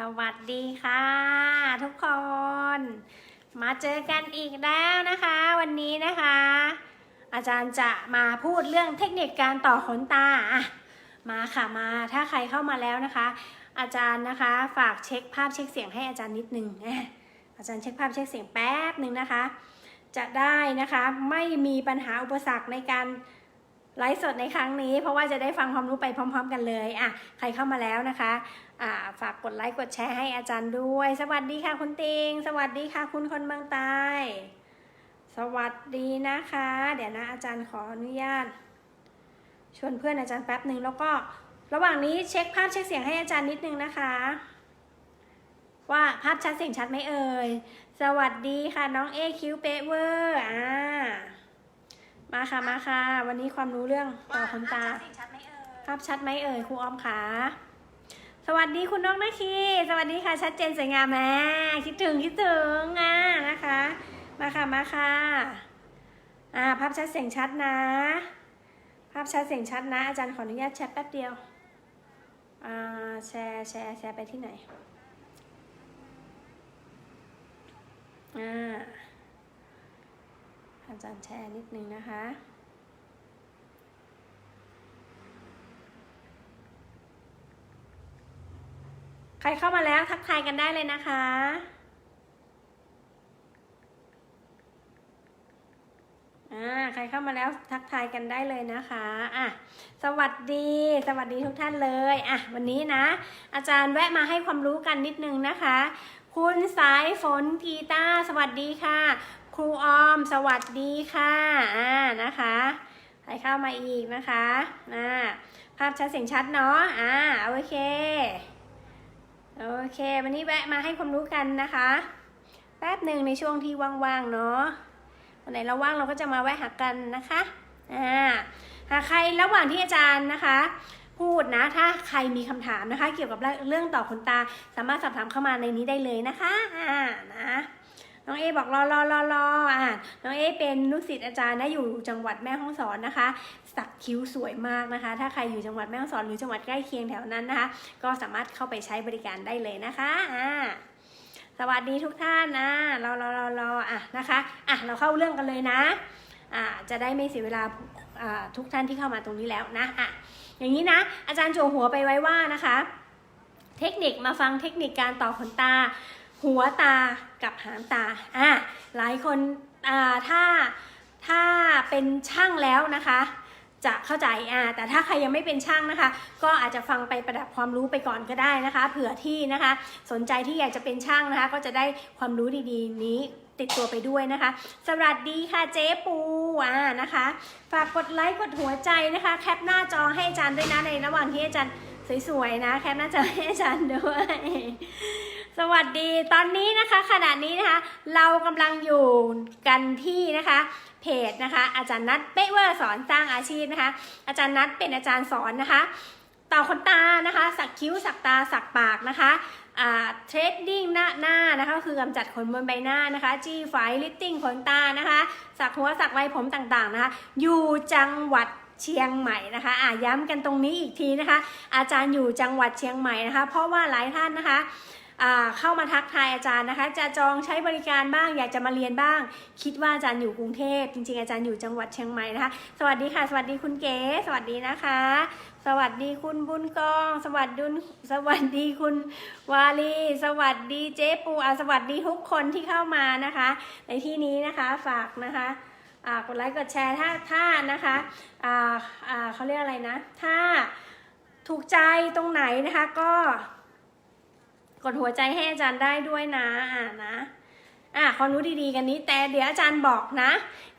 สวัสดีค่ะ ทุกคน มาเจอกันอีกแล้วนะคะ วันนี้นะคะ อาจารย์จะมาพูดเรื่องเทคนิคการต่อขนตาอะมาค่ะมาถ้าใครเข้ามาแล้วนะคะ อาจารย์นะคะฝากเช็คภาพเช็คเสียงให้อาจารย์นิดนึงอะอาจารย์เช็คภาพเช็คเสียงแป๊บหนึ่งนะคะ จะได้นะคะไม่มีปัญหาอุปสรรคในการไลฟ์สดในครั้งนี้ เพราะว่าจะได้ฟังความรู้ไปพร้อม ๆ กันเลยอะใครเข้ามาแล้วนะคะ ฝากกดไลค์กดแชร์ให้อาจารย์ด้วย สวัสดีค่ะคุณติง สวัสดีค่ะคุณคนเมืองใต้สวัสดีนะคะ เดี๋ยวนะอาจารย์ขออนุญาตชวนเพื่อนอาจารย์แป๊บหนึ่งแล้วก็ระหว่างนี้เช็คภาพเช็คเสียงให้อาจารย์นิดนึงนะคะ ว่าภาพชัดเสียงชัดไหมเอ่ยสวัสดีค่ะน้องเอคิวเปเวอร์อ่ามาค่ะมาค่ะ วันนี้ความรู้เรื่องต่อขนตา ภาพชัดไหมเอ่ยครูออมขา สวัสดีคุณน้องนาคีสวัสดีค่ะ ชัดเจนสวยงามแม่คิดถึงคิดถึงอ่านะคะ มาค่ะมาค่ะอ่าภาพชัดเสียงชัดนะ ภาพชัดเสียงชัดนะ อาจารย์ขออนุญาตแชทแป๊บเดียวอ่าแชร์แชร์แชร์ไปที่ไหนอ่าอาจารย์แชร์นิดนึงนะคะ ใครเข้ามาแล้วทักทายกันได้เลยนะคะ อ่า ใครเข้ามาแล้วทักทายกันได้เลยนะคะ อะ สวัสดี สวัสดีทุกท่านเลย อะ วันนี้นะ อาจารย์แวะมาให้ความรู้กันนิดนึงนะคะ คุณสายฝนกีตาร์สวัสดีค่ะ ครูออม สวัสดีค่ะ อ่า นะคะ ใครเข้ามาอีกนะคะ อ่า ภาพชัดเสียงชัดเนาะ อ่า โอเค โอเค วันนี้แวะมาให้ความรู้กันนะคะ แป๊บหนึ่งในช่วงที่ว่างๆเนาะวันไหนเราว่างเราก็จะมาแวะหากันนะคะอ่าหากใครระหว่างที่อาจารย์นะคะ พูดนะถ้าใครมีคำถามนะคะ เกี่ยวกับเรื่องต่อขนตา สามารถสอบถามเข้ามาในนี้ได้เลยนะคะอ่านะน้องเอบอกรอรอรอรออ่าน้องเอเป็นลูกศิษย์อาจารย์นะอยู่จังหวัดแม่ฮ่องสอนนะคะ สักคิ้วสวยมากนะคะ ถ้าใครอยู่จังหวัดแม่ฮ่องสอนหรือจังหวัดใกล้เคียงแถวนั้นนะคะ ก็สามารถเข้าไปใช้บริการได้เลยนะคะอ่าสวัสดีทุกท่านนะรอรอรอรออะนะคะอะเราเข้าเรื่องกันเลยนะอ่าจะได้ไม่เสียเวลาอ่าทุกท่านที่เข้ามาตรงนี้แล้วนะอะอย่างนี้นะ อาจารย์โจหัวไปไว้ว่านะคะ เทคนิคมาฟังเทคนิคการต่อขนตา หัวตากับหางตาอะหลายคนอ่าถ้าถ้าเป็นช่างแล้วนะคะ จะเข้าใจอ่าแต่ถ้าใครยังไม่เป็นช่างนะคะ ก็อาจจะฟังไปประดับความรู้ไปก่อนก็ได้นะคะ เผื่อที่นะคะ สนใจที่อยากจะเป็นช่างนะคะ ก็จะได้ความรู้ดีๆ นี้ติดตัวไปด้วยนะคะ สวัสดีค่ะเจ๊ปูอ่านะคะ ฝากกดไลค์กดหัวใจนะคะ แคปหน้าจอให้อาจารย์ด้วยนะในระหว่างที่อาจารย์ สวยๆนะแคปหน้าจอให้อาจารย์ด้วย สวัสดีตอนนี้นะคะ ขณะนี้นะคะ เรากำลังอยู่กันที่นะคะเพจนะคะ อาจารย์นัทเป๊ะเวอร์สอนสร้างอาชีพนะคะ อาจารย์นัทเป็นอาจารย์สอนนะคะต่อขนตานะคะ สักคิ้วสักตาสักปากนะคะเทรดดิ้งหน้าหน้านะคะคือกำจัดขนบนใบหน้านะคะ จี้ไฟลิฟติ้งขนตานะคะ สักหัวสักไว้ผมต่างๆนะคะ อยู่จังหวัด เชียงใหม่นะคะอะย้ำกันตรงนี้อีกทีนะคะ อาจารย์อยู่จังหวัดเชียงใหม่นะคะ เพราะว่าหลายท่านนะคะเข้ามาทักทายอาจารย์นะคะ จะจองใช้บริการบ้าง อยากจะมาเรียนบ้าง คิดว่าอาจารย์อยู่กรุงเทพจริงๆอาจารย์อยู่จังหวัดเชียงใหม่นะคะ สวัสดีค่ะ สวัสดีคุณเก๋ สวัสดีนะคะ สวัสดีคุณบุญกอง สวัสดีสวัสดีคุณวาลี สวัสดีเจ๊ปูอาสวัสดีทุกคนที่เข้ามานะคะ ในที่นี้นะคะฝากนะคะ กดไลค์กดแชร์ถ้าถ้านะคะเขาเรียกอะไรนะ ถ้าถูกใจตรงไหนนะคะก็กดหัวใจให้อาจารย์ได้ด้วยนะอ่านะอ่าความรู้ดีๆกันนี้แต่เดี๋ยวอาจารย์บอกนะ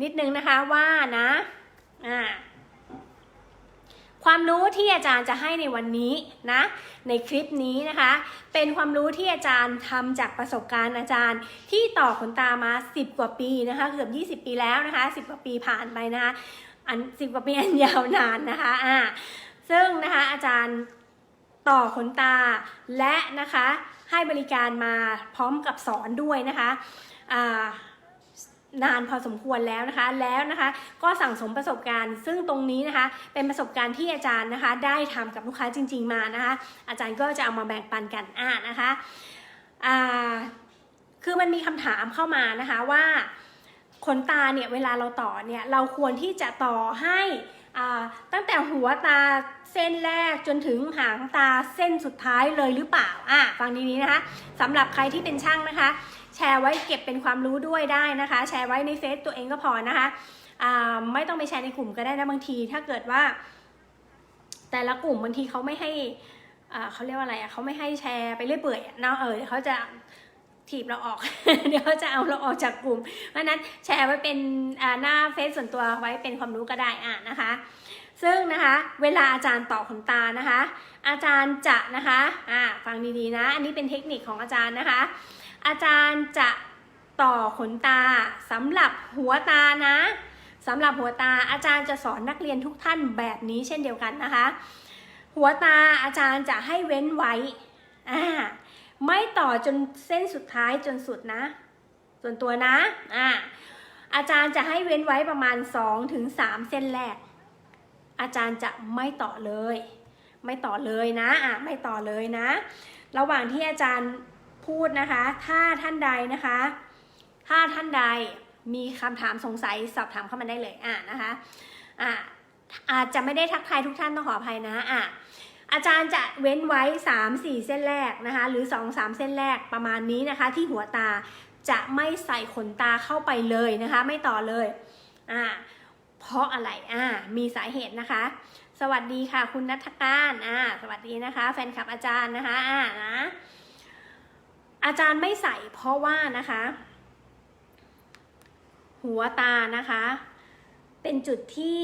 นิดนึงนะคะว่านะอ่า ความรู้ที่อาจารย์จะให้ในวันนี้นะในคลิปนี้นะคะ เป็นความรู้ที่อาจารย์ทำจากประสบการณ์อาจารย์ ที่ต่อขนตามา 10 กว่าปีนะคะเกือบ20 ปีแล้วนะคะ 10 กว่าปีผ่านไปนะคะอัน10กว่าปีอันยาวนานนะคะอ่าซึ่งนะคะอาจารย์ต่อขนตาและนะคะให้บริการมาพร้อมกับสอนด้วยนะคะอ่า นานพอสมควรแล้วนะคะ แล้วนะคะก็สั่งสมประสบการณ์ ซึ่งตรงนี้นะคะ เป็นประสบการณ์ที่อาจารย์นะคะ ได้ทำกับลูกค้าจริง ๆมานะคะ อาจารย์ก็จะเอามาแบ่งปันกันอ่านะคะอ่าคือมันมีคำถามเข้ามานะคะว่าขนตาเนี่ยเวลาเราต่อเนี่ยเราควรที่จะต่อให้อ่าตั้งแต่หัวตาเส้นแรกจนถึงหางตาเส้นสุดท้ายเลยหรือเปล่าอะฟังดีๆนะคะสำหรับใครที่เป็นช่างนะคะ แชร์ไว้เก็บเป็นความรู้ด้วยได้นะคะ แชร์ไว้ในเฟซตัวเองก็พอนะคะไม่ต้องไปแชร์ในกลุ่มก็ได้นะบางที ถ้าเกิดว่า แต่ละกลุ่มบางทีเขาไม่ให้เขาเรียกว่าอะไรอะเขาไม่ให้แชร์ไปเรื่อยเปื่อยเนาะเออเดี๋ยวเขาจะถีบเราออก เดี๋ยวเขาจะเอาเราออกจากกลุ่ม เพราะนั้นแชร์ไว้เป็นหน้าเฟซส่วนตัวไว้เป็นความรู้ก็ได้อะนะคะ ซึ่งนะคะ เวลาอาจารย์ต่อขนตานะคะ อาจารย์จะนะคะอ่าฟังดีๆนะ อันนี้เป็นเทคนิคของอาจารย์นะคะ อาจารย์จะต่อขนตาสำหรับหัวตานะสำหรับหัวตาอาจารย์จะสอนนักเรียนทุกท่านแบบนี้เช่นเดียวกันนะคะ หัวตาอาจารย์จะให้เว้นไว้อ่าไม่ต่อจนเส้นสุดท้ายจนสุดนะ ส่วนตัวนะอ่าอาจารย์จะให้เว้นไว้ประมาณ 2-3ถึง3เส้นแรก อาจารย์จะไม่ต่อเลย ไม่ต่อเลยนะอะไม่ต่อเลยนะ ระหว่างที่อาจารย์ พูดนะคะ ถ้าท่านใดนะคะ ถ้าท่านใดมีคำถามสงสัยสอบถามเข้ามาได้เลยอะนะคะอะอาจจะไม่ได้ทักทายทุกท่านต้องขออภัยนะอะอาจารย์จะเว้นไว้ 3 4 เส้นแรกนะคะ หรือ 2 3 เส้นแรกประมาณนี้นะคะ ที่หัวตาจะไม่ใส่ขนตาเข้าไปเลยนะคะ ไม่ต่อเลยอ่าเพราะอะไรอ่ามีสาเหตุนะคะ สวัสดีค่ะคุณนัทการอ่าสวัสดีนะคะ แฟนคลับอาจารย์นะคะอ่านะ อาจารย์ไม่ใส่เพราะว่านะคะ หัวตานะคะ เป็นจุดที่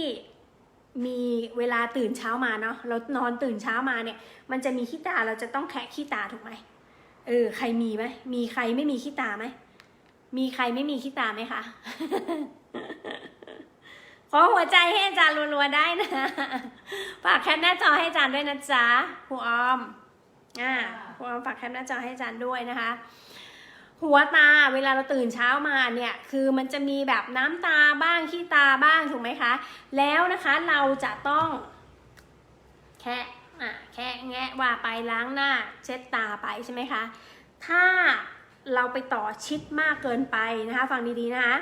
มีเวลาตื่นเช้ามาเนาะเรานอนตื่นเช้ามาเนี่ย มันจะมีขี้ตาเราจะต้องแคะขี้ตาถูกไหมเออใครมีไหมมีใครไม่มีขี้ตาไหมมีใครไม่มีขี้ตาไหมคะขอหัวใจให้อาจารย์รัวๆได้นะฝากแคปหน้าจอให้อาจารย์ด้วยนะจ๊ะครูออมอ่า ครูออมฝากแคปหน้าจอให้อาจารย์ด้วยนะคะหัวตาเวลาเราตื่นเช้ามาเนี่ยคือมันจะมีแบบน้ำตาบ้างขี้ตาบ้างถูกไหมคะ แล้วนะคะเราจะต้อง แค่อะแค่แงะว่าไปล้างหน้า เช็ดตาไปใช่ไหมคะ ถ้าเราไปต่อชิดมากเกินไปนะคะ ฟังดีๆนะคะ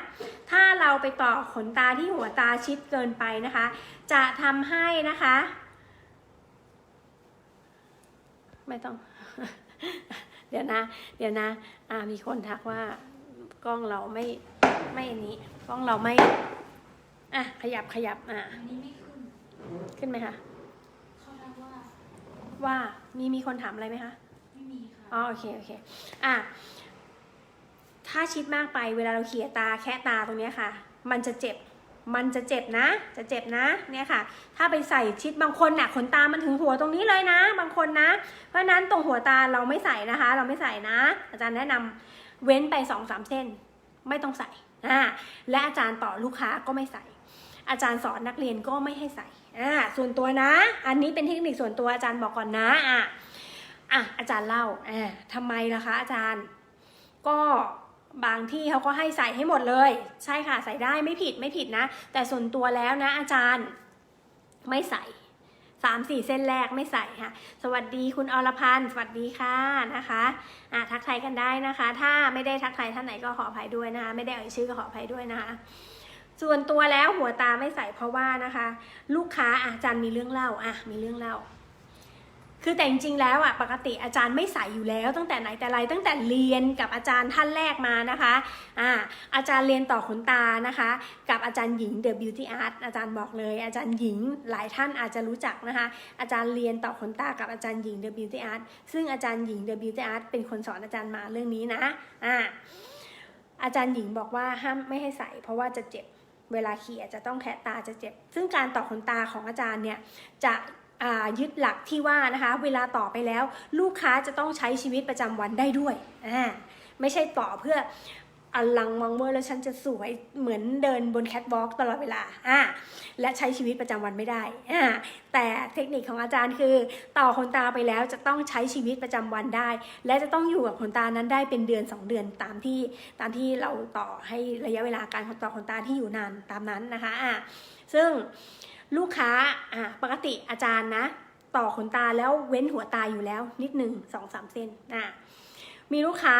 ถ้าเราไปต่อขนตาที่หัวตาชิดเกินไปนะคะ จะทำให้นะคะ ไม่ต้อง เดี๋ยวนะ เดี๋ยวนะ อ่ามีคนทักว่ากล้องเราไม่ไม่อันนี้กล้องเราไม่อะขยับขยับอะอันนี้ไม่ขึ้นขึ้นไหมคะเขาทักว่าว่ามีมีคนถามอะไรไหมคะไม่มีค่ะอ๋อโอเคโอเคอะถ้าชิดมากไปเวลาเราเขี่ยตาแคะตาตรงเนี้ยค่ะ มันจะเจ็บ มันจะเจ็บนะ จะเจ็บนะ เนี่ยค่ะ ถ้าไปใส่ชิดบางคนน่ะขนตามันถึงหัวตรงนี้เลยนะ บางคนนะ เพราะนั้นตรงหัวตาเราไม่ใส่นะคะ เราไม่ใส่นะ อาจารย์แนะนำเว้นไปสองสามเส้น ไม่ต้องใส่อ่าและอาจารย์ต่อลูกค้าก็ไม่ใส่ อาจารย์สอนนักเรียนก็ไม่ให้ใส่อ่าส่วนตัวนะ อันนี้เป็นเทคนิคส่วนตัวอาจารย์บอกก่อนนะอะอะอาจารย์เล่าอ่าทำไมล่ะคะ อาจารย์ ก็ บางที่เขาก็ให้ใส่ให้หมดเลย ใช่ค่ะใส่ได้ไม่ผิดไม่ผิดนะ แต่ส่วนตัวแล้วนะอาจารย์ไม่ใส่สามสี่เส้นแรกไม่ใส่ค่ะ สวัสดีคุณอรพันธ์สวัสดีค่ะนะคะอะทักทายกันได้นะคะ ถ้าไม่ได้ทักทายท่านไหนก็ขออภัยด้วยนะคะ ไม่ได้เอ่ยชื่อก็ขออภัยด้วยนะคะ ส่วนตัวแล้วหัวตาไม่ใส่เพราะว่านะคะ ลูกค้าอะอาจารย์มีเรื่องเล่าอะมีเรื่องเล่า คือแต่จริงๆแล้วอะปกติอาจารย์ไม่ใส่อยู่แล้ว ตั้งแต่ไหนแต่ไรตั้งแต่เรียนกับอาจารย์ท่านแรกมานะคะอ่าอาจารย์เรียนต่อขนตานะคะ กับอาจารย์หญิง The Beauty Art อาจารย์บอกเลย อาจารย์หญิงหลายท่านอาจจะรู้จักนะคะ อาจารย์เรียนต่อขนตากับอาจารย์หญิง The Beauty Art ซึ่งอาจารย์หญิง The Beauty Art เป็นคนสอนอาจารย์มาเรื่องนี้นะอ่าอาจารย์หญิงบอกว่าห้ามไม่ให้ใส่ เพราะว่าจะเจ็บเวลาเขี่ยจะต้องแทะตาจะเจ็บ ซึ่งการต่อขนตาของอาจารย์เนี่ยจะ ยึดหลักที่ว่านะคะเวลาต่อไปแล้ว ลูกค้าจะต้องใช้ชีวิตประจำวันได้ด้วยอ่าไม่ใช่ต่อเพื่ออลังมังเวอร์แล้วฉันจะสวยเหมือนเดินบนแคทวอล์กตลอดเวลาอ่าและใช้ชีวิตประจำวันไม่ได้อ่าแต่เทคนิคของอาจารย์คือ ต่อขนตาไปแล้วจะต้องใช้ชีวิตประจำวันได้ และจะต้องอยู่กับขนตานั้นได้เป็นเดือน 2 เดือนตามที่ตามที่เราต่อให้ระยะเวลาการต่อขนตาที่อยู่นานตามนั้นนะคะอ่าซึ่ง ลูกค้าอ่าปกติอาจารย์นะ ต่อขนตาแล้วเว้นหัวตาอยู่แล้วนิดหนึ่งสองสามเซนอ่ามีลูกค้า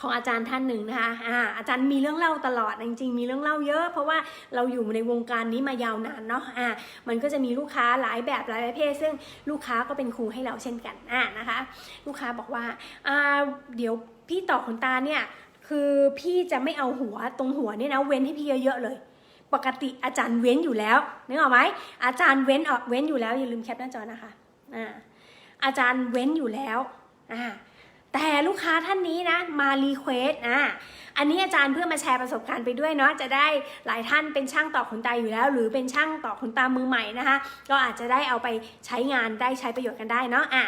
ของอาจารย์ท่านหนึ่งนะคะอ่าอาจารย์มีเรื่องเล่าตลอด จริงๆ มีเรื่องเล่าเยอะ เพราะว่าเราอยู่ในวงการนี้มายาวนานเนาะ อ่า มันก็จะมีลูกค้าหลายแบบหลายประเภท ซึ่งลูกค้าก็เป็นครูให้เราเช่นกัน อ่า นะคะ ลูกค้าบอกว่า อ่า เดี๋ยวพี่ต่อขนตาเนี่ย คือพี่จะไม่เอาหัวตรงหัวเนี่ยนะ เว้นให้พี่เยอะๆเลย ปกติอาจารย์เว้นอยู่แล้วนึกออกไหมอาจารย์เว้นออกเว้นอยู่แล้วอย่าลืมแคปหน้าจอนะคะอ่าอาจารย์เว้นอยู่แล้วอ่าแต่ลูกค้าท่านนี้นะมารีเควสอะอันนี้อาจารย์เพื่อมาแชร์ประสบการณ์ไปด้วยเนาะจะได้หลายท่านเป็นช่างต่อขนตาอยู่แล้ว หรือเป็นช่างต่อขนตามือใหม่นะคะ ก็อาจจะได้เอาไปใช้งานได้ใช้ประโยชน์กันได้เนาะอะ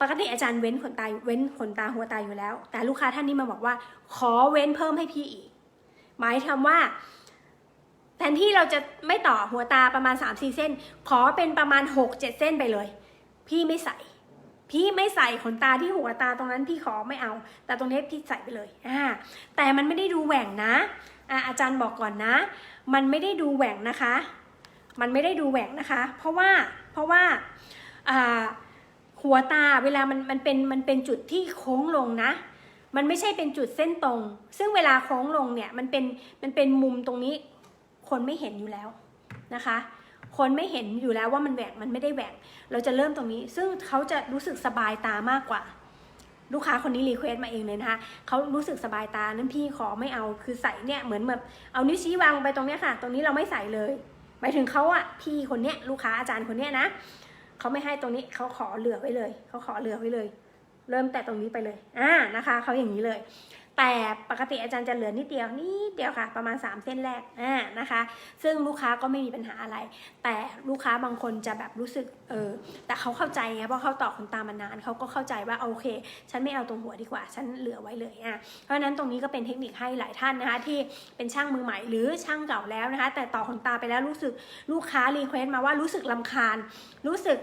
ปกติอาจารย์เว้นขนตาเว้นขนตาหัวตาอยู่แล้ว แต่ลูกค้าท่านนี้มาบอกว่า ขอเว้นเพิ่มให้พี่อีก หมายความว่า ทนที่เราจะไม่ต่อหัวตาประมาณ 3-4 เส้น ขอเป็นประมาณ 6-7 เส้นไปเลย พี่ไม่ใส่ พี่ไม่ใส่ขนตาที่หัวตาตรงนั้นพี่ขอไม่เอา แต่ตรงนี้พี่ใส่ไปเลยอ่าแต่มันไม่ได้ดูแหว่งนะอ่าอาจารย์บอกก่อนนะ มันไม่ได้ดูแหว่งนะคะ มันไม่ได้ดูแหว่งนะคะ เพราะว่าเพราะว่าอ่าหัวตาเวลามันมันเป็นมันเป็นจุดที่โค้งลงนะมันไม่ใช่เป็นจุดเส้นตรง ซึ่งเวลาโค้งลงเนี่ยมันเป็นมันเป็นมุมตรงนี้ คนไม่เห็นอยู่แล้วนะคะ คนไม่เห็นอยู่แล้วว่ามันแหว่งมันไม่ได้แหว่งเราจะเริ่มตรงนี้ ซึ่งเขาจะรู้สึกสบายตามากกว่า ลูกค้าคนนี้รีเควสต์มาเองเลยนะคะเขารู้สึกสบายตานั้นพี่ขอไม่เอาคือใส่เนี่ยเหมือนแบบเอานิ้วชี้วางลงไปตรงเนี้ยค่ะ ตรงนี้เราไม่ใส่เลยหมายถึงเขาอะพี่คนเนี้ยลูกค้าอาจารย์คนเนี้ยนะเขาไม่ให้ตรงนี้เขาขอเหลือไว้เลยเขาขอเหลือไว้เลย เริ่มแต่ตรงนี้ไปเลยอ่านะคะเขาอย่างนี้เลย แต่ปกติอาจารย์จะเหลือนิดเดียวนิดเดียวค่ะ ประมาณ 3 เส้นแรกอ่านะคะ ซึ่งลูกค้าก็ไม่มีปัญหาอะไร แต่ลูกค้าบางคนจะแบบรู้สึกเออแต่เขาเข้าใจไงเพราะเขาต่อขนตามานานเขาก็เข้าใจว่าโอเค ฉันไม่เอาตรงหัวดีกว่า ฉันเหลือไว้เลยอะเพราะฉะนั้นตรงนี้ก็เป็นเทคนิคให้หลายท่านนะคะ ที่เป็นช่างมือใหม่หรือช่างเก่าแล้วนะคะ แต่ต่อขนตาไปแล้วรู้สึกลูกค้ารีเควสต์มาว่ารู้สึกลำคาญรู้สึก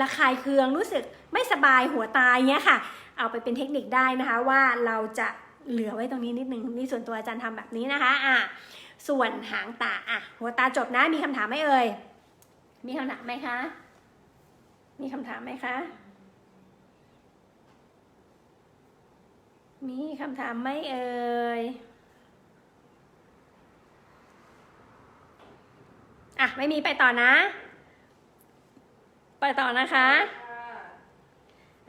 ระคายเคืองรู้สึกไม่สบายหัวตายเงี้ยค่ะ เอาไปเป็นเทคนิคได้นะคะว่าเราจะเหลือไว้ตรงนี้นิดนึงนี่ส่วนตัวอาจารย์ทำแบบนี้นะคะอะส่วนหางตาอะหัวตาจบนะมีคำถามไหมเอ่ยมีคำถามไหมคะ มีคำถามไหมคะ มีคำถามไหมเอ่ย อะ ไม่มีไปต่อนะ ไปต่อนะคะ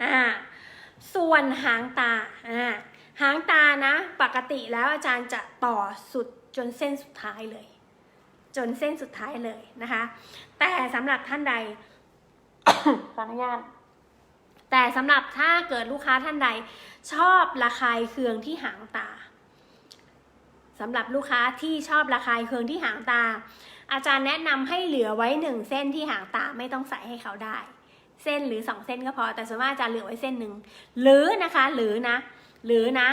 อ่า ส่วนหางตา อ่า หางตานะ ปกติแล้วอาจารย์จะต่อสุดจนเส้นสุดท้ายเลย จนเส้นสุดท้ายเลยนะคะ แต่สำหรับท่านใดขออนุญาตแต่สำหรับถ้าเกิดลูกค้าท่านใด ชอบระคายเคืองที่หางตาสำหรับลูกค้าที่ชอบระคายเคืองที่หางตา อาจารย์แนะนำให้เหลือไว้หนึ่งเส้นที่หางตาไม่ต้องใส่ให้เขาได้ เส้นหรือสองเส้นก็พอ แต่ส่วนมากอาจารย์เหลือไว้เส้นหนึ่งหรือนะคะ หรือนะ หรือนะ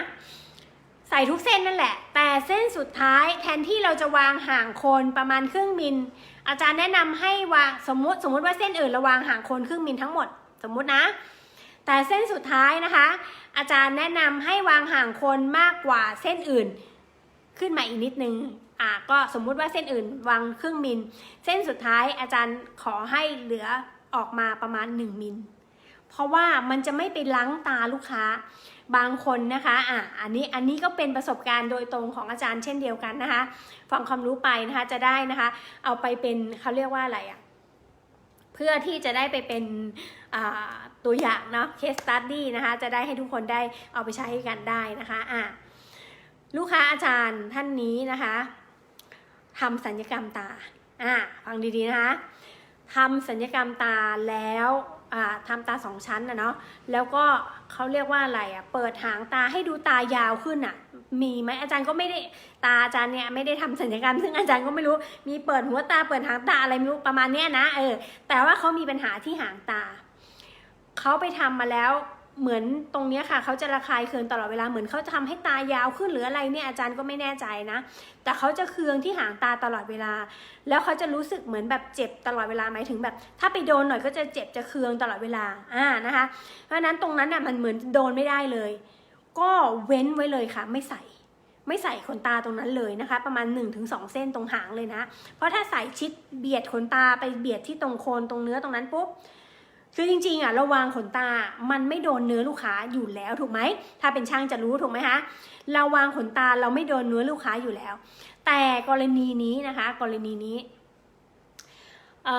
ใส่ทุกเส้นนั่นแหละ แต่เส้นสุดท้ายแทนที่เราจะวางห่างโคนประมาณครึ่งมิล อาจารย์แนะนำให้วางสมมติสมมติว่าเส้นอื่นเราวางห่างโคนครึ่งมิลทั้งหมด สมมุตินะ แต่เส้นสุดท้ายนะคะ อาจารย์แนะนำให้วางห่างโคนมากกว่าเส้นอื่น ขึ้นมาอีกนิดนึง อะก็สมมุติว่าเส้นอื่นวางครึ่งมิล เส้นสุดท้ายอาจารย์ขอให้เหลือออกมาประมาณ 1 มิล เพราะว่ามันจะไม่ไปล้างตาลูกค้าบางคนนะคะอะอันนี้อันนี้ก็เป็นประสบการณ์โดยตรงของอาจารย์เช่นเดียวกันนะคะฟังความรู้ไปนะคะจะได้นะคะ เอาไปเป็นเขาเรียกว่าอะไรอะเพื่อที่จะได้ไปเป็นอ่าตัวอย่างเนาะ case study นะคะ จะได้ให้ทุกคนได้เอาไปใช้กันได้นะคะอะลูกค้าอาจารย์ท่านนี้นะคะ ทำสัญญกรรมตาอะฟังดีๆนะคะทำสัญญกรรมตาแล้วอ่าทำตาสองชั้นนะเนาะแล้วก็เขาเรียกว่าอะไรอะ่ะเปิดหางตาให้ดูตายาวขึ้นอะ่ะมีไหมอาจารย์ก็ไม่ได้ตาอาจารย์เนี่ยไม่ได้ทำสัญญกรรม ซึ่งอาจารย์ก็ไม่รู้มีเปิดหัวตาเปิดหางตาอะไรไม่รู้ประมาณเนี้ยนะเออแต่ว่าเขามีปัญหาที่หางตาเขาไปทำมาแล้ว เหมือนตรงนี้ค่ะเขาจะระคายเคืองตลอดเวลาเหมือนเขาจะทำให้ตายาวขึ้นหรืออะไรเนี่ยอาจารย์ก็ไม่แน่ใจนะ แต่เขาจะเคืองที่หางตาตลอดเวลา แล้วเขาจะรู้สึกเหมือนแบบเจ็บตลอดเวลาหมายถึงแบบ ถ้าไปโดนหน่อยก็จะเจ็บจะเคืองตลอดเวลาอ่านะคะ เพราะฉะนั้นตรงนั้นน่ะมันเหมือนโดนไม่ได้เลย ก็เว้นไว้เลยค่ะ ไม่ใส่ไม่ใส่ขนตาตรงนั้นเลยนะคะ ประมาณ 1-2 เส้นตรงหางเลยนะ เพราะถ้าใส่ชิดเบียดขนตาไปเบียดที่ตรงโคนตรงเนื้อตรงนั้นปุ๊บ คือจริงๆอะเราวางขนตา มันไม่โดนเนื้อลูกค้าอยู่แล้วถูกไหม ถ้าเป็นช่างจะรู้ถูกไหมคะ เราวางขนตาเราไม่โดนเนื้อลูกค้าอยู่แล้ว แต่กรณีนี้นะคะ กรณีนี้อ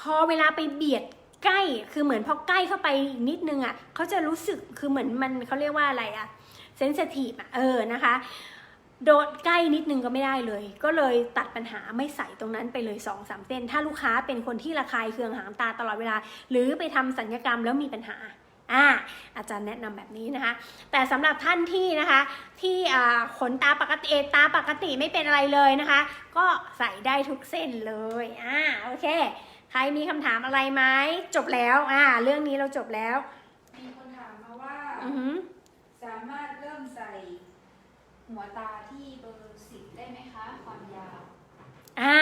พอเวลาไปเบียดใกล้ คือเหมือนพอใกล้เข้าไปอีกนิดนึงอะเขาจะรู้สึก คือเหมือนมันเขาเรียกว่าอะไรอะ เซน i ทีฟอะ เออ นะคะ โดดใกล้นิดนึงก็ไม่ได้เลย ก็เลยตัดปัญหาไม่ใส่ตรงนั้นไปเลย2อสามเส้น ถ้าลูกค้าเป็นคนที่ระคายเคืองหางตาตลอดเวลา หรือไปทำสัญญกรรมแล้วมีปัญหาอ่าอาจารย์แนะนำแบบนี้นะคะ แต่สำหรับท่านที่นะคะ ที่อ่าขนตาปกติเอ่อตาปกติไม่เป็นอะไรเลยนะคะ ก็ใส่ได้ทุกเส้นเลยอ่าโอเค ใครมีคำถามอะไรไหมจบแล้วอ่าเรื่องนี้เราจบแล้ว มีคนถามมาว่าอือหือสามารถเริ่มใส่หัวตาที่เบอร์สิบได้ไหมคะ ความยาว อ่า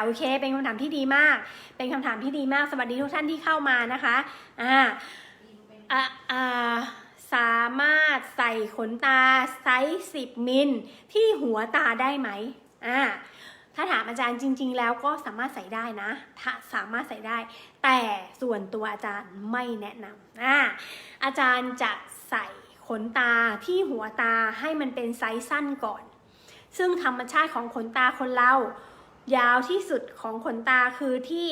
โอเค เป็นคำถามที่ดีมาก เป็นคำถามที่ดีมาก สวัสดีทุกท่านที่เข้ามานะคะอ่าอ่าอ่าสามารถใส่ขนตาไซส์10มิลที่หัวตาได้ไหมอ่าถ้าถามอาจารย์จริง ๆ แล้วก็สามารถใส่ได้นะถ้าสามารถใส่ได้ แต่ส่วนตัวอาจารย์ไม่แนะนำอ่าอาจารย์จะใส่ขนตาที่หัวตาให้มันเป็นไซส์สั้นก่อน ซึ่งธรรมชาติของขนตาคนเรา ยาวที่สุดของขนตาคือที่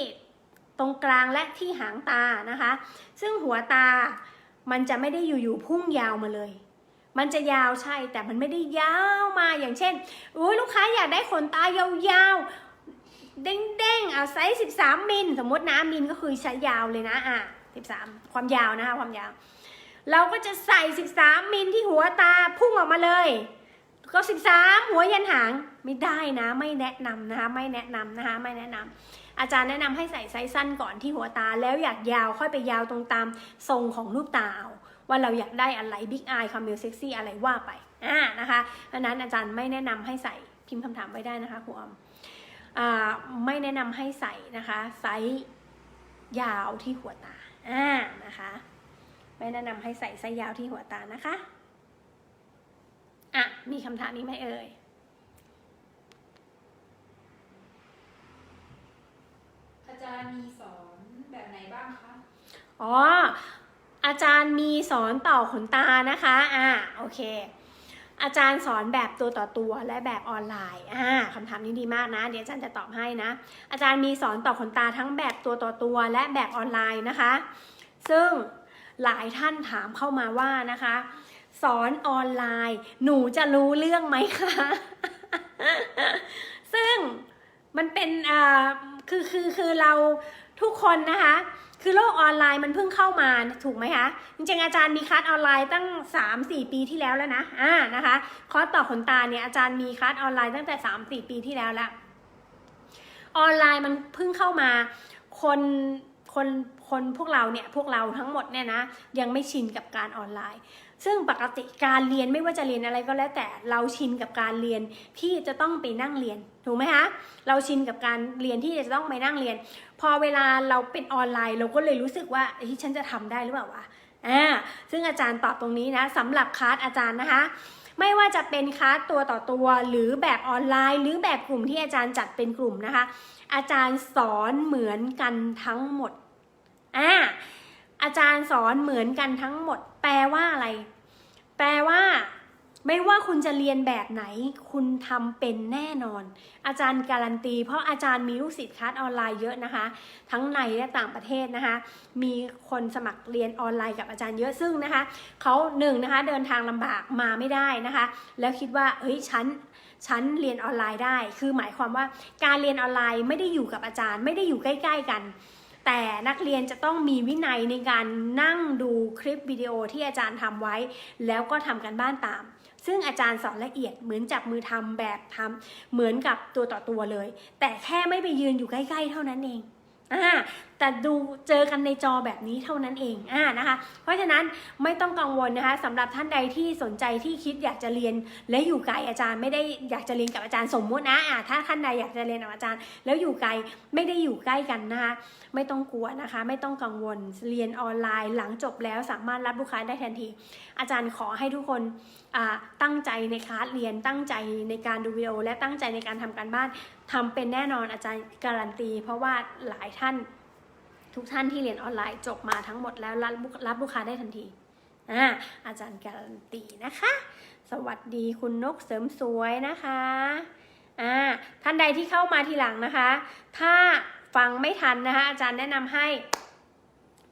ตรงกลางและที่หางตานะคะ ซึ่งหัวตามันจะไม่ได้อยู่ๆพุ่งยาวมาเลย มันจะยาวใช่แต่มันไม่ได้ยาวมาอย่างเช่นอุ้ยลูกค้าอยากได้ขนตายาวๆเด้งๆเอาไซส์13 มิลสมมตินะมิลก็คือใช้ยาวเลยนะอะ13 ความยาวนะคะความยาว เราก็จะใส่ 13 มิลที่หัวตาพุ่งออกมาเลย ก็13หัวยันหางไม่ได้นะ ไม่แนะนำนะคะไม่แนะนำนะคะไม่แนะนำอาจารย์แนะนำให้ใส่ไซส์สั้นก่อนที่หัวตาแล้วอยากยาวค่อยไปยาวตรงตามทรงของรูปตาเอาว่าเราอยากได้อะไรบิ๊กอายคาเมลเซ็กซี่อะไรว่าไปอ่านะคะดังนั้นอาจารย์ไม่แนะนำให้ใส่พิมพ์คำถามไว้ได้นะคะครูออมอ่าไม่แนะนำให้ใส่นะคะไซส์ยาวที่หัวตาอ่านะคะไม่แนะนำให้ใส่ไซส์ยาวที่หัวตานะคะ อะ มีคำถามนี้ไหมเอ่ย อาจารย์มีสอนแบบไหนบ้างคะ อ๋อ อาจารย์มีสอนต่อขนตานะคะ อ่าโอเค อาจารย์สอนแบบตัวต่อตัวและแบบออนไลน์ อ่าคำถามนี้ดีมากนะ เดี๋ยวอาจารย์จะตอบให้นะ อาจารย์มีสอนต่อขนตาทั้งแบบตัวต่อตัวและแบบออนไลน์นะคะ ซึ่งหลายท่านถามเข้ามาว่านะคะ สอนออนไลน์ หนูจะรู้เรื่องไหมคะ ซึ่งมันเป็นอ่าคือคือคือเราทุกคนนะคะ คือโลกออนไลน์มันเพิ่งเข้ามาถูกไหมคะจริงๆอาจารย์มีคลาสออนไลน์ตั้ง 3-4 ปีที่แล้วแล้วนะอ่านะคะคอร์สต่อขนตาเนี่ยอาจารย์มีคลาสออนไลน์ตั้งแต่ 3-4 ปีที่แล้วละออนไลน์มันเพิ่งเข้ามาคนคนคนพวกเราเนี่ยพวกเราทั้งหมดเนี่ยนะยังไม่ชินกับการออนไลน์ ซึ่งปกติการเรียนไม่ว่าจะเรียนอะไรก็แล้วแต่เราชินกับการเรียนที่จะต้องไปนั่งเรียนถูกไหมคะเราชินกับการเรียนที่จะต้องไปนั่งเรียน พอเวลาเราเป็นออนไลน์ เราก็เลยรู้สึกว่าเฮ้ยฉันจะทำได้หรือเปล่าวะอ่าซึ่งอาจารย์ตอบตรงนี้นะสำหรับคลาสอาจารย์นะคะ ไม่ว่าจะเป็นคลาสตัวต่อตัว หรือแบบออนไลน์ หรือแบบกลุ่มที่อาจารย์จัดเป็นกลุ่มนะคะ อาจารย์สอนเหมือนกันทั้งหมดอ่า อาจารย์สอนเหมือนกันทั้งหมด แปลว่าอะไร แปลว่าไม่ว่าคุณจะเรียนแบบไหน คุณทำเป็นแน่นอน อาจารย์การันตี เพราะอาจารย์มีลูกศิษย์คลาสออนไลน์เยอะนะคะ ทั้งในและต่างประเทศนะคะ มีคนสมัครเรียนออนไลน์กับอาจารย์เยอะซึ่งนะคะเขาหนึ่งนะคะเดินทางลำบากมาไม่ได้นะคะ แล้วคิดว่าเฮ้ยฉันฉันเรียนออนไลน์ได้ คือหมายความว่าการเรียนออนไลน์ไม่ได้อยู่กับอาจารย์ ไม่ได้อยู่ใกล้ ๆ กัน แต่นักเรียนจะต้องมีวินัยในการนั่งดูคลิปวิดีโอที่อาจารย์ทำไว้ แล้วก็ทำกันบ้านตาม ซึ่งอาจารย์สอนละเอียดเหมือนจับมือทำแบบทำเหมือนกับตัวต่อตัวเลย แต่แค่ไม่ไปยืนอยู่ใกล้ ๆ เท่านั้นเอง อ่าแต่ดูเจอกันในจอแบบนี้เท่านั้นเองอ่านะคะ เพราะฉะนั้นไม่ต้องกังวลนะคะสำหรับท่านใดที่สนใจที่คิดอยากจะเรียนและอยู่ไกลอาจารย์ไม่ได้อยากจะเรียนกับอาจารย์สมมุตินะอ่าถ้าท่านใดอยากจะเรียนกับอาจารย์ แล้วอยู่ไกลไม่ได้อยู่ใกล้กันนะคะไม่ต้องกลัวนะคะ ไม่ต้องกังวลเรียนออนไลน์ หลังจบแล้วสามารถรับลูกค้าได้ทันที อาจารย์ขอให้ทุกคนอ่าตั้งใจในคลาสเรียนตั้งใจในการดูวิดีโอและตั้งใจในการทำการบ้าน ทำเป็นแน่นอนอาจารย์การันตี เพราะว่าหลายท่านทุกท่านที่เรียนออนไลน์จบมาทั้งหมดแล้วรับรับลูกค้าได้ทันทีอ่าอาจารย์การันตีนะคะ สวัสดีคุณนกเสริมสวยนะคะอ่าท่านใดที่เข้ามาทีหลังนะคะ ถ้าฟังไม่ทันนะคะอาจารย์แนะนำให้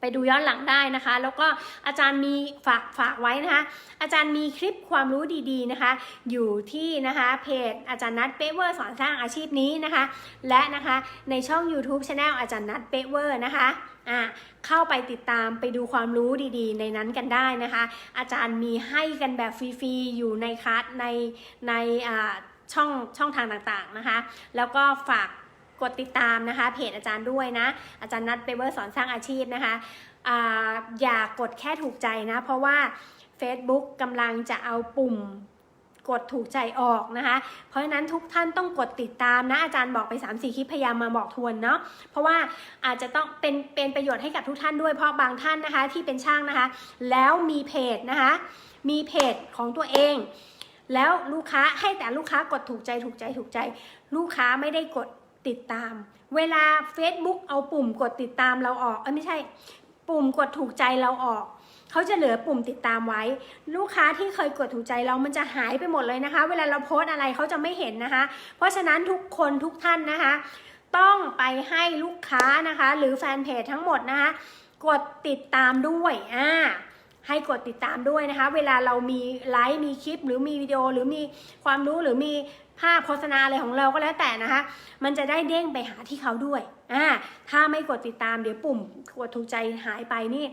ไปดูย้อนหลังได้นะคะ แล้วก็อาจารย์มีฝากฝากไว้นะคะ อาจารย์มีคลิปความรู้ดีๆนะคะ อยู่ที่นะคะเพจอาจารย์นัดเปเวอร์สอนสร้างอาชีพนี้นะคะ และนะคะในช่อง YouTube Channel อาจารย์นัดเปเวอร์นะคะอ่าเข้าไปติดตามไปดูความรู้ดีๆ ในนั้นกันได้นะคะ อาจารย์มีให้กันแบบฟรีๆอยู่ในคลาสในในอ่าช่องช่องทางต่างๆนะคะ แล้วก็ฝาก กดติดตามนะคะ เพจอาจารย์ด้วยนะ อาจารย์นัดเปเวอร์สอนสร้างอาชีพนะคะออย่ากดแค่ถูกใจนะ เพราะว่า Facebook กำลังจะเอาปุ่มกดถูกใจออกนะคะ เพราะฉะนั้นทุกท่านต้องกดติดตามนะ อาจารย์บอกไป 3 4 คลิปพยายามมาบอกทวนเนาะ เพราะว่าอาจจะต้องเป็นเป็นประโยชน์ให้กับทุกท่านด้วย เพราะบางท่านนะคะที่เป็นช่างนะคะ แล้วมีเพจนะคะ มีเพจของตัวเอง แล้วลูกค้าให้แต่ลูกค้ากดถูกใจถูกใจถูกใจ ลูกค้าไม่ได้กด ติดตาม เวลา Facebook เอาปุ่มกดติดตามเราออก เอ้ยไม่ใช่ ปุ่มกดถูกใจเราออก เขาจะเหลือปุ่มติดตามไว้ ลูกค้าที่เคยกดถูกใจเรามันจะหายไปหมดเลยนะคะ เวลาเราโพสอะไรเขาจะไม่เห็นนะคะ เพราะฉะนั้นทุกคนทุกท่านนะคะ ต้องไปให้ลูกค้านะคะ หรือแฟนเพจทั้งหมดนะคะ กดติดตามด้วยอ่าให้กดติดตามด้วยนะคะ เวลาเรามีไลฟ์มีคลิป หรือมีวิดีโอหรือมีความรู้หรือมี ภาพโฆษณาอะไรของเราก็แล้วแต่นะคะ มันจะได้เด้งไปหาที่เขาด้วยอ่าถ้าไม่กดติดตามเดี๋ยวปุ่มกดถูกใจหายไปนี่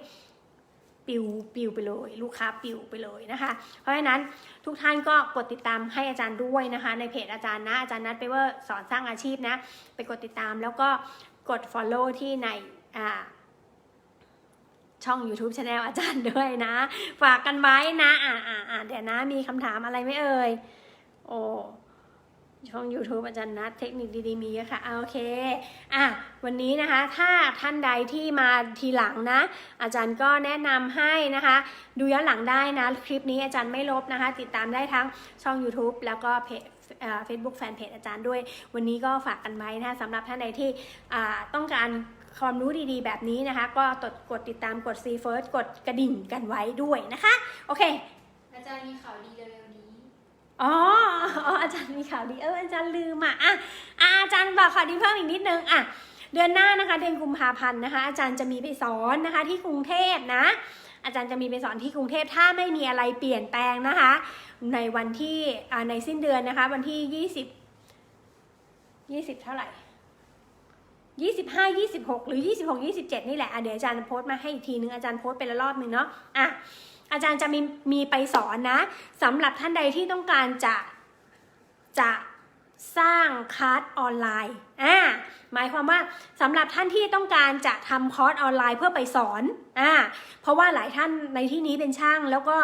ปิวปิวไปเลย ลูกค้าปิวไปเลยนะคะ เพราะฉะนั้นทุกท่านก็กดติดตามให้อาจารย์ด้วยนะคะ ในเพจอาจารย์นะอาจารย์นัดไปว่าสอนสร้างอาชีพนะไปกดติดตามแล้วก็กด follow ที่ในอ่าช่อง YouTube Channel อาจารย์ด้วยนะ ฝากกันไว้นะ อ่าอ่าอ่าเดี๋ยวนะมีคำถามอะไรไม่เอ่ย โอ้ ช่อง YouTube อาจารย์นัดเทคนิคดีๆ มีเยอะค่ะโอเคอะวันนี้นะคะถ้าท่านใดที่มาทีหลังนะ อาจารย์ก็แนะนำให้นะคะ ดูย้อนหลังได้นะคลิปนี้อาจารย์ไม่ลบนะคะ ติดตามได้ทั้งช่อง YouTube แล้วก็เพจเฟซบุ๊กแฟนเพจอาจารย์ด้วย วันนี้ก็ฝากกันไว้นะคะสำหรับท่านใดที่อ่าต้องการความรู้ดีๆ แบบนี้นะคะ ก็กดกดติดตามกด See First กดกระดิ่งกันไว้ด้วยนะคะ โอเค อาจารย์มีข่าวดีเอ๋ออ๋ออาจารย์มีข่าวดีเอออาจารย์ลืมอะอะอาจารย์บอกข่าวดีเพิ่มอีกนิดนึงอะเดือนหน้านะคะเดือนกุมภาพันธ์นะคะ อาจารย์จะมีไปสอนนะคะที่กรุงเทพนะ อาจารย์จะมีไปสอนที่กรุงเทพถ้าไม่มีอะไรเปลี่ยนแปลงนะคะ ในวันที่ในสิ้นเดือนนะคะ วันที่ยี่สิบยี่สิบเท่าไหร่ยี่สิบห้ายี่สิบหกหรือยี่สิบหกยี่สิบเจ็ดนี่แหละอะเดี๋ยวอาจารย์โพสต์มาให้อีกทีนึงอาจารย์โพสต์ไปละรอบนึงเนาะอะ อาจารย์จะมีมีไปสอนนะสำหรับท่านใดที่ต้องการจะจะสร้างคลาสออนไลน์อ่าหมายความว่าสำหรับท่านที่ต้องการจะทำคอร์สออนไลน์เพื่อไปสอนอ่าเพราะว่าหลายท่านในที่นี้เป็นช่างแล้วก็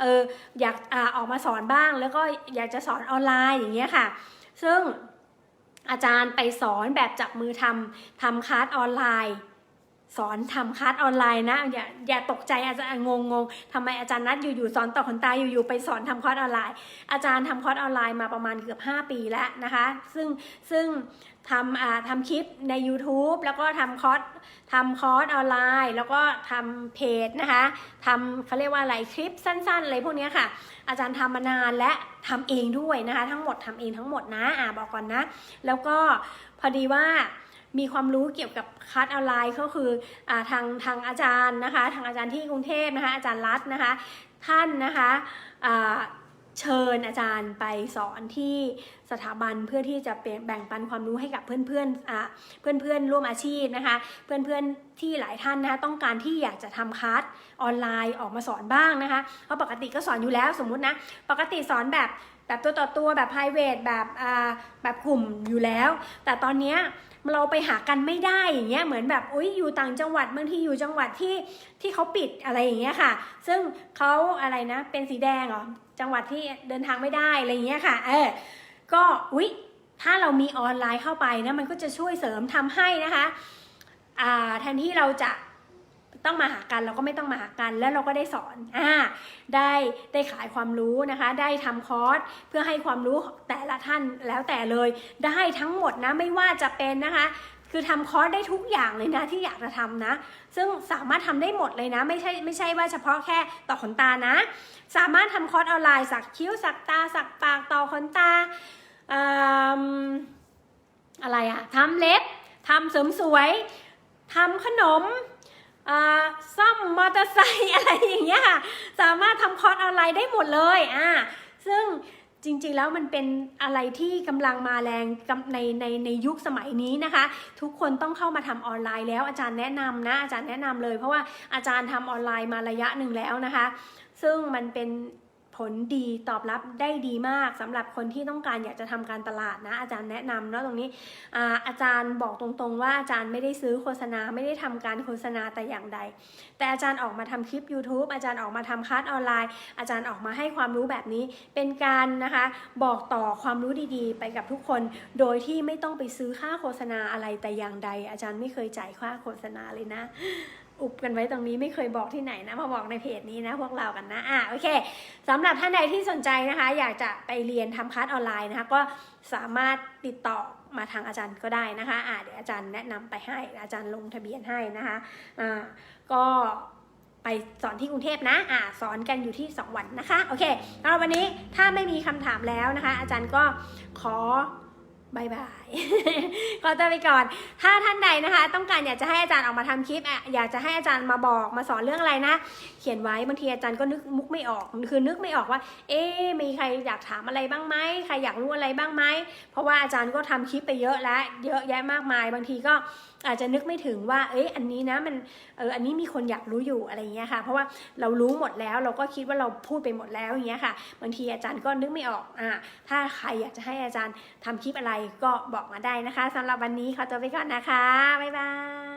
เอออยากอ่าออกมาสอนบ้าง แล้วก็อยากจะสอนออนไลน์อย่างเงี้ยค่ะ ซึ่งอาจารย์ไปสอนแบบจับมือทำทำคลาสออนไลน์ สอนทำคลาสออนไลน์นะอย่าอย่าตกใจอาจารย์งงงๆทำไมอาจารย์นัดอยู่ๆสอนต่อขนตาอยู่ๆไปสอนทำคอร์สออนไลน์ อาจารย์ทำคอร์สออนไลน์มาประมาณเกือบ 5 ปีแล้วนะคะ ซึ่งซึ่งทำอ่าทำคลิปใน YouTube แล้วก็ทำคอร์สทำคอร์สออนไลน์ แล้วก็ทำเพจนะคะทำเขาเรียกว่าอะไรคลิปสั้นๆอะไรพวกนี้ค่ะ อาจารย์ทำมานานและทำเองด้วยนะคะ ทั้งหมดทำเองทั้งหมดนะอ่าบอกก่อนนะ แล้วก็พอดีว่า มีความรู้เกี่ยวกับคัสออนไลน์ก็คืออทางทางอาจารย์นะคะทางอาจารย์ที่กรุงเทพนะคะอาจารย์รัตน์นะคะท่านนะคะเชิญอาจารย์ไปสอนที่สถาบันเพื่อที่จะแบ่งปันความรู้ให้กับเพื่อนๆอ่าเพื่อนๆร่วมอาชีพนะคะ เพื่อนๆที่หลายท่านนะคะต้องการที่อยากจะทำคลาสออนไลน์ออกมาสอนบ้างนะคะเพราะปกติก็สอนอยู่แล้วสมมุตินะปกติสอนแบบแบบตัวต่อตัวแบบ private แบบอ่าแบบกลุ่มอยู่แล้ว แต่ตอนเนี้ย เราไปหากันไม่ได้อย่างเงี้ยเหมือนแบบอุ้ยอยู่ต่างจังหวัดบางทีอยู่จังหวัดที่ที่เขาปิดอะไรอย่างเงี้ยค่ะ ซึ่งเขาอะไรนะเป็นสีแดงเหรอจังหวัดที่เดินทางไม่ได้อะไรอย่างเงี้ยค่ะเออก็อุ้ยถ้าเรามีออนไลน์เข้าไปนะมันก็จะช่วยเสริมทำให้นะคะอ่าแทนที่เราจะ ต้องมาหากันเราก็ไม่ต้องมาหากันแล้วเราก็ได้สอนอ่าได้ได้ขายความรู้นะคะ ได้ทำคอร์สเพื่อให้ความรู้แต่ละท่านแล้วแต่เลย ได้ทั้งหมดนะไม่ว่าจะเป็นนะคะคือทำคอร์สได้ทุกอย่างเลยนะที่อยากจะทำนะ ซึ่งสามารถทำได้หมดเลยนะ ไม่ใช่ไม่ใช่ว่าเฉพาะแค่ต่อขนตานะ สามารถทำคอร์สออนไลน์สักคิ้วสักตาสักปากต่อขนตาออะไรอะทำเล็บทำเสริมสวยทำขนม ซ่อมมอเตอร์ไซค์อะไรอย่างเงี้ยค่ะสามารถทำคอร์สออนไลน์ได้หมดเลยอ่าซึ่งจริงๆแล้วมันเป็นอะไรที่กำลังมาแรงในในในยุคสมัยนี้นะคะ ทุกคนต้องเข้ามาทำออนไลน์แล้วอาจารย์แนะนำนะอาจารย์แนะนำเลย เพราะว่าอาจารย์ทำออนไลน์มาระยะหนึ่งแล้วนะคะ ซึ่งมันเป็น ผลดีตอบรับได้ดีมากสำหรับคนที่ต้องการอยากจะทำการตลาดนะ อาจารย์แนะนำเนาะตรงนี้อาอาจารย์บอกตรงๆ ว่าอาจารย์ไม่ได้ซื้อโฆษณาไม่ได้ทำการโฆษณาแต่อย่างใด แต่อาจารย์ออกมาทำคลิป YouTube อาจารย์ออกมาทำคลาสออนไลน์ อาจารย์ออกมาให้ความรู้แบบนี้ เป็นการนะคะบอกต่อความรู้ดีๆ ไปกับทุกคน โดยที่ไม่ต้องไปซื้อค่าโฆษณาอะไรแต่อย่างใด อาจารย์ไม่เคยจ่ายค่าโฆษณาเลยนะ อุบกันไว้ตรงนี้ไม่เคยบอกที่ไหนนะมาบอกในเพจนี้นะพวกเรากันนะอะโอเคสำหรับท่านใดที่สนใจนะคะ อยากจะไปเรียนทำคลาสออนไลน์นะคะ ก็สามารถติดต่อมาทางอาจารย์ก็ได้นะคะอะเดี๋ยวอาจารย์แนะนำไปให้อาจารย์ลงทะเบียนให้นะคะอ่าก็ไปสอนที่กรุงเทพนะอ่าสอนกันอยู่ที่ 2 วันนะคะโอเคสำหรับวันนี้ถ้าไม่มีคำถามแล้วนะคะ อาจารย์ก็ขอบายบายขอตัวไปก่อน ถ้าท่านใดนะคะ ต้องการอยากจะให้อาจารย์ออกมาทำคลิปอะอยากจะให้อาจารย์มาบอกมาสอนเรื่องอะไรนะ เขียนไว้บางทีอาจารย์ก็นึกมุกไม่ออก คือนึกไม่ออกว่า เอ๊มีใครอยากถามอะไรบ้างไหมใครอยากรู้อะไรบ้างไหมเพราะว่าอาจารย์ก็ทำคลิปไปเยอะแล้วเยอะแยะมากมาย บางทีก็อาจจะนึกไม่ถึงว่า เอ๊ะอันนี้นะมันเอออันนี้มีคนอยากรู้อยู่อะไรเงี้ยค่ะ เพราะว่าเรารู้หมดแล้วเราก็คิดว่าเราพูดไปหมดแล้วอย่างเงี้ยค่ะบางทีอาจารย์ก็นึกไม่ออกอ่าถ้าใครอยากจะให้อาจารย์ทำคลิปอะไรก็บบอกมาได้นะคะสำหรับวันนี้ขอตัวไปก่อนนะคะ บ๊ายบาย